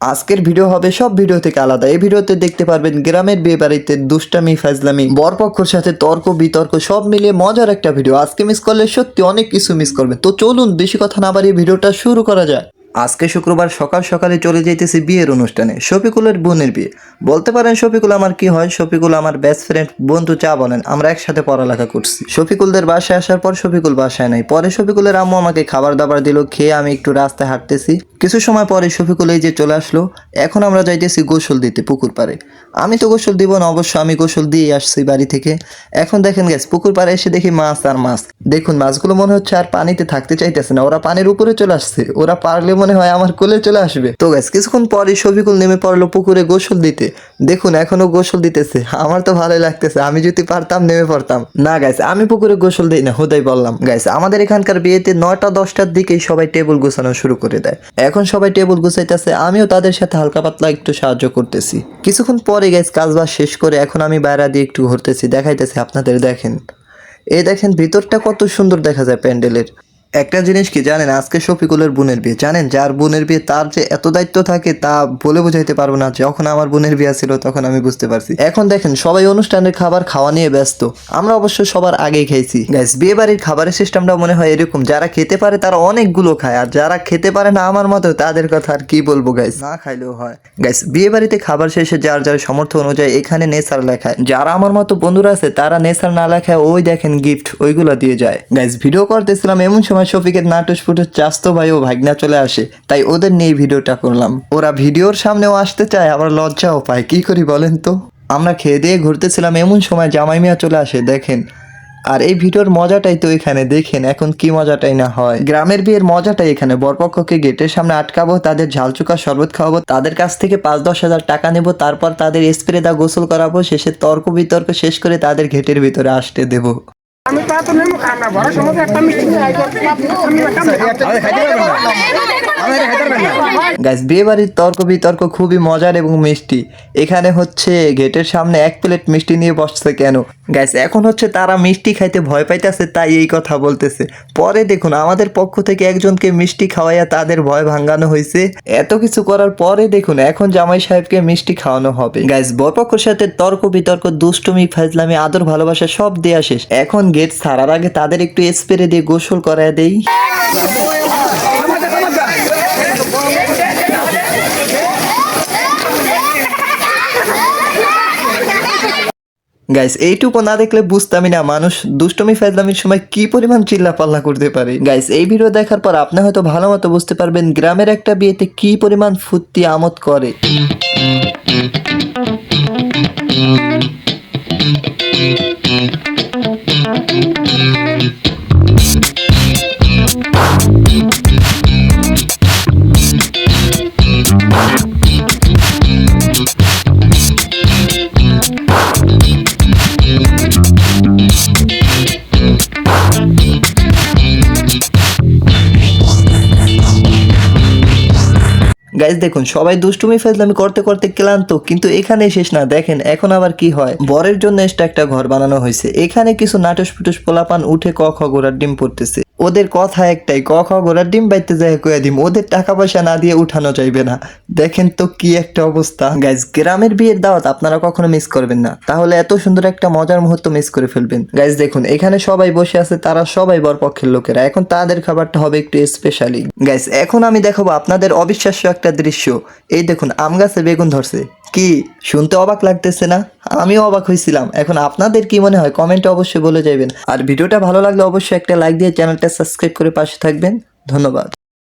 আজকের ভিডিও হবে সব ভিডিও থেকে আলাদা। এই ভিডিওতে দেখতে পারবেন গ্রামের বিয়ে বাড়িতে দুষ্টামি, ফাজলামি, বরপক্ষর সাথে তর্ক, বিতর্ক, সব মিলিয়ে মজার একটা ভিডিও। আজকে মিস করলে সত্যি অনেক কিছু মিস করবেন তো চলুন বেশি কথা না বাড়িয়ে ভিডিওটা শুরু করা যায় আজকে শুক্রবার সকাল সকালে চলে যাইতেছি বিয়ের অনুষ্ঠানে। শফিকুলের বোনের বিয়ে। বলতে পারেন, শফিকুল আমার কি হয়? শফিকুল আমার বেস্ট ফ্রেন্ড বন্ধু, চা বলেন, আমরা একসাথে পড়ালেখা করছি। শফিকুলদের বাসায় আসার পর শফিকুল বাসায় নাই। পরে শফিকুলের আম্মু আমাকে খাবার দাবার দিল, খেয়ে আমি একটু রাস্তায় হাঁটতেছি। কিছু সময় পরে শফিকুল এই যে চলে আসলো, এখন আমরা যাইতেছি গোসল দিতে পুকুর পাড়ে। আমি তো গোসল দিব না, অবশ্য আমি গোসল দিয়ে আসছি বাড়ি থেকে। এখন দেখেন গ্যাস পুকুর পাড়ে এসে দেখি মাছ আর মাছ। দেখুন, মাছগুলো মনে হচ্ছে আর পানিতে থাকতে চাইতেছে না। ওরা পানির উপরে চলে আসছে। ওরা পারলে মনে হয় আমার কোলে চলে আসবে। তো গ্যাস কিছুক্ষণ পরে শফিকুল নেমে পড়ল পুকুরে গোসল দিতে। দেখুন, এখনও গোসল দিতেছে। আমার তো ভালোই লাগতেছে। আমি যদি পারতাম, নেমে পড়তাম। না গাইস আমি পুকুরে গোসল দিই না, হুদাই বললাম। গাইস আমাদের এখানকার বিয়েতে নয়টা, দশটার দিকেই সবাই টেবিল গোছানো শুরু করে দেয়। এখন সবাই টেবিল গুছাইতেছে। আমিও তাদের সাথে হালকা পাতলা একটু সাহায্য করতেছি। কিছুক্ষণ পরে গাইস কাজ বাজ শেষ করে এখন আমি বাইরে দিয়ে একটু ঘুরতেছি। দেখাইতেছি, আপনাদের দেখেন। এই দেখেন, ভিতরটা কত সুন্দর দেখা যায় প্যান্ডেলের। একটা জিনিস কি জানেন, আজকে শফিকুলের বোনের বিয়ে। জানেন, যার বোনের বিয়ে তার যে এত দায়িত্ব থাকে তা বলে বোঝাইতে পারব না, যখন আমার বোনের বিয়ে ছিল তখন আমি বুঝতে পারছি। এখন দেখেন, সবাই অনুষ্ঠানের খাবার খাওয়া নিয়ে ব্যস্ত। আমরা অবশ্য সবার আগেই খাইছি। গাইস বিয়ে বাড়ির খাবারের সিস্টেমটা মনে হয় এরকম, যারা খেতে পারে তারা অনেকগুলো খায়, আর যারা খেতে পারে না আমার মতো, তাদের কথা আর কি বলব গাইস না খাইলেও হয়। গাইস বিয়ে বাড়িতে খাবার শেষে যার যার সামর্থ্য অনুযায়ী এখানে নেসার লেখায়। যারা আমার মতো বন্ধুরা আছে, তারা নেসার না লেখায় ওই দেখেন গিফট ওইগুলো দিয়ে যায়। গাইস ভিডিও করতেছিলাম এমন সময় শফিকের নাটুস ফুটুস চাস্তো ভাই ও ভাগনা চলে আসে, তাই ওদের নিয়ে ভিডিওটা করলাম। ওরা ভিডিওর সামনেও আসতে চায়, আবার লজ্জাও পায়। কি করি বলেন তো? আমরা খেয়ে দিয়ে ঘুরতেছিলাম, এমন সময় জামাই মিয়া চলে আসে, দেখেন। আর এই ভিডিওর মজাটাই তো এখানে, দেখেন এখন কি মজাটাই না হয়। গ্রামের বিয়ের মজাটাই এখানে, বরপক্ষকে গেটের সামনে আটকাবো, তাদের ঝালচুকা শরবত খাওয়াবো, তাদের কাছ থেকে পাঁচ দশ হাজার টাকা নেব, তারপর তাদের স্প্রে দা গোসল করাবো, শেষে তর্ক বিতর্ক শেষ করে তাদের ঘেটের ভিতরে আসতে দেবো। তা তো নেমো খান না বড় সময় একটা মিষ্টি আমি একটা গাইস বিয়ে বাড়ির তর্ক বিতর্ক খুবই মজার এবং মিষ্টি। এখানে হচ্ছে গেটের সামনে এক প্লেট মিষ্টি নিয়ে বসছে কেন? গাইস এখন হচ্ছে তারা মিষ্টি খাইতে ভয় পাইতেছে তাই এই কথা বলতেছে। পরে দেখুন আমাদের পক্ষ থেকে একজনকে মিষ্টি খাওয়াইয়া তাদের ভয় ভাঙানো হয়েছে এত কিছু করার পরে দেখুন এখন জামাই সাহেবকে মিষ্টি খাওয়ানো হবে। গাইস বরপক্ষর সাথে তর্ক বিতর্ক দুষ্টুমি ফাজলামি আদর ভালোবাসা সব দেয়া শেষ। এখন গেট ছাড়ার আগে তাদের একটু স্প্রে দিয়ে গোসল করায় দেই। গাইস এইটুকু না দেখলে বুঝতামই না মানুষ দুষ্টমি ফেজলামির সময় কি পরিমাণ চিল্লা পাল্লা করতে পারে। গাইস এই ভিডিও দেখার পর আপনি হয়তো ভালো মতো বুঝতে পারবেন গ্রামের একটা বিয়েতে কি পরিমাণ ফুর্তি আমোদ করে। গাইজ দেখুন, সবাই দুষ্টুমি ফাজলামি করতে করতে ক্লান্ত, কিন্তু এখানে শেষ না। দেখেন, এখন আবার কি হয়? বরের জন্য এক্সট্রা একটা ঘর বানানো হয়েছে। এখানে কিছু নাটস ফুটুস পোলাপান উঠে ক খ ঘোড়ার ডিম পড়তেছে। ওদের কথা একটাই, ক খ ঘোড়ার ডিম বাইতে যায় কয়ে দিম, ওদের টাকা পয়সা না দিয়ে উঠানো যাইবে না। দেখেন তো কি একটা অবস্থা। গাইজ গ্রামের বিয়ের দাওয়াত আপনারা কখনো মিস করবেন না। তাহলে এত সুন্দর একটা মজার মুহূর্ত মিস করে ফেলবেন। গাইজ দেখুন, এখানে সবাই বসে আছে, তারা সবাই বরপক্ষের লোকেরা। এখন তাদের খাবারটা হবে একটু স্পেশালি গাইজ এখন আমি দেখাবো আপনাদের অবিশ্বাস্য একটা দৃশ্য। এই দেখুন, আম গাছে বেগুন ধরছে। কি, শুনতে অবাক লাগতেছে না? আমিও অবাক হয়েছিলাম এখন আপনাদের কি মনে হয়? কমেন্টে অবশ্যই বলে যাবেন আর ভিডিওটা ভালো লাগলে অবশ্যই একটা লাইক দিয়ে চ্যানেলটা সাবস্ক্রাইব করে পাশে থাকবেন। ধন্যবাদ।